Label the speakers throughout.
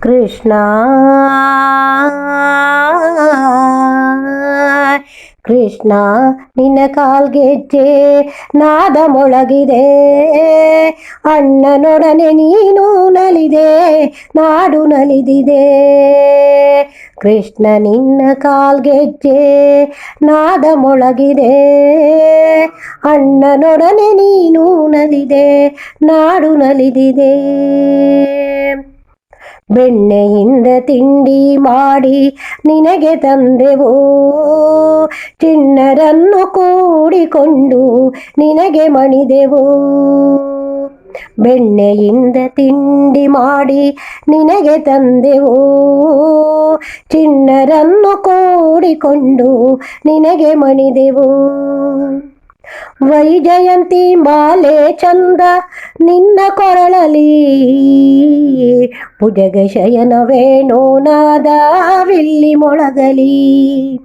Speaker 1: ಕೃಷ್ಣ. ಕೃಷ್ಣ, ನಿನ್ನ ಕಾಲ್ಗೆಜ್ಜೆ ನಾದ ಮೊಳಗಿದೆ. ಅಣ್ಣನೊಡನೆ ನೀನು ನಲಿದೆ, ನಾಡು ನಲಿದಿದೆ. ಕೃಷ್ಣ, ನಿನ್ನ ಕಾಲ್ಗೆಜ್ಜೆ ನಾದ ಮೊಳಗಿದೆ. ಅಣ್ಣನೊಡನೆ ನೀನು ನಲಿದೆ, ನಾಡು ನಲಿದಿದೆ. ಬೆಣ್ಣೆಯಿಂದ ತಿಂಡಿ ಮಾಡಿ ನಿನಗೆ ತಂದೆವು. ಚಿಣ್ಣರನ್ನು ಕೂಡಿಕೊಂಡು ನಿನಗೆ ಮಣಿದೆವು. ಬೆಣ್ಣೆಯಿಂದ ತಿಂಡಿ ಮಾಡಿ ನಿನಗೆ ತಂದೆವು. ಚಿಣ್ಣರನ್ನು ಕೂಡಿಕೊಂಡು ನಿನಗೆ ಮಣಿದೆವು. ವೈಜಯಂತಿ ಮಾಲೆ ಚಂದ ನಿನ್ನ ಕೊರಳಲಿ ಭುಜಗ ಶಯನವೇಣೋ ನಾದವಿಲ್ಲಿ ಮೊಳಗಲಿ.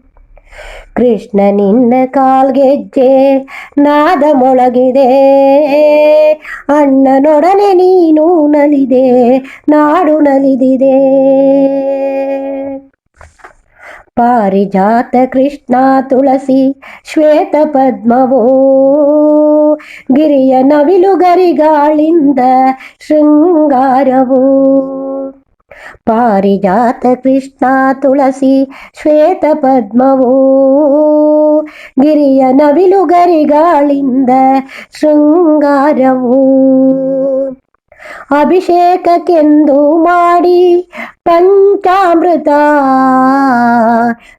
Speaker 1: ಕೃಷ್ಣ ನಿನ್ನ ಕಾಲ್ಗೆಜ್ಜೆ ನಾದ ಮೊಳಗಿದೆ. ಅಣ್ಣನೊಡನೆ ನೀನು ನಲಿದೆ, ನಾಡು ನಲಿದಿದೆ. ಪಾರಿಜಾತ ಕೃಷ್ಣ ತುಳಸಿ ಶ್ವೇತ ಪದ್ಮವೋ. ಗಿರಿಯ ನವಿಲುಗರಿಗಾಳಿಂದ ಶೃಂಗಾರವೋ. ಪಾರಿಜಾತ ಕೃಷ್ಣ ತುಳಸಿ ಶ್ವೇತ ಪದ್ಮವೋ. ಗಿರಿಯ ನವಿಲುಗರಿಗಾಳಿಂದ ಶೃಂಗಾರವೋ. ಅಭಿಷೇಕಕ್ಕೆಂದು ಮಾಡಿ ಪಂಚಾಮೃತ.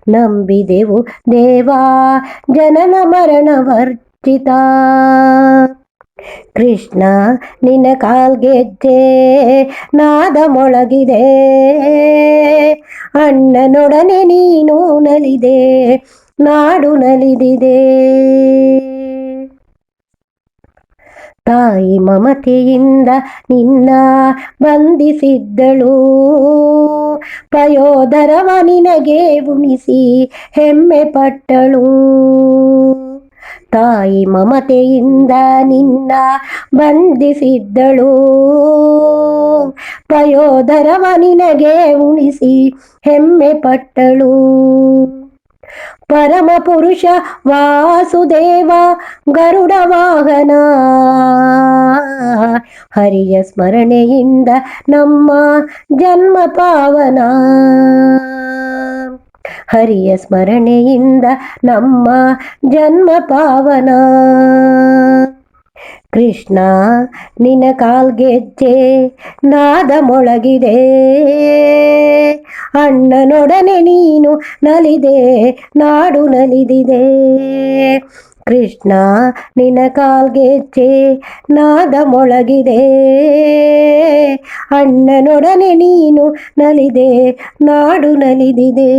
Speaker 1: ನಂಬಿದೆವು ದೇವಾ, ಜನನ ಮರಣ ವರ್ಜಿತ. ಕೃಷ್ಣ, ನಿನ್ನ ಕಾಲ್ಗೆಜ್ಜೆ ನಾದ ಮೊಳಗಿದೆ. ಅಣ್ಣನೊಡನೆ ನೀನು ನಲಿದೆ, ನಾಡು ನಲಿದಿದೆ. ತಾಯಿ ಮಮತೆಯಿಂದ ನಿನ್ನ ಬಂಧಿಸಿದ್ದಳು ಪಯೋಧರವ ನಿನಗೆ ಉಣಿಸಿ ಹೆಮ್ಮೆ ಪಟ್ಟಳು. ತಾಯಿ ಮಮತೆಯಿಂದ ನಿನ್ನ ಬಂಧಿಸಿದ್ದಳು ಪಯೋಧರವ ನಿನಗೆ ಉಣಿಸಿ ಹೆಮ್ಮೆ ಪಟ್ಟಳು. ಪರಮ ಪುರುಷ ವಾಸುದೇವ ಗರುಡ ವಾಹನ. ಹರಿಯ ಸ್ಮರಣೆಯಿಂದ ನಮ್ಮ ಜನ್ಮ ಪಾವನ. ಹರಿಯ ಸ್ಮರಣೆಯಿಂದ ನಮ್ಮ ಜನ್ಮ ಪಾವನ. ಕೃಷ್ಣ, ನಿನ್ನ ಕಾಲ್ಗೆಜ್ಜೆ ನಾದ ಮೊಳಗಿದೆ ಅಣ್ಣನೊಡನೆ ನೀನು ನಲಿದೆ, ನಾಡು ನಲಿದಿದೆ. ಕೃಷ್ಣ, ನಿನ್ನ ಕಾಲ್ಗೆಜ್ಜೆ ನಾದ ಮೊಳಗಿದೆ. ಅಣ್ಣನೊಡನೆ ನೀನು ನಲಿದೆ, ನಾಡು ನಲಿದಿದೆ.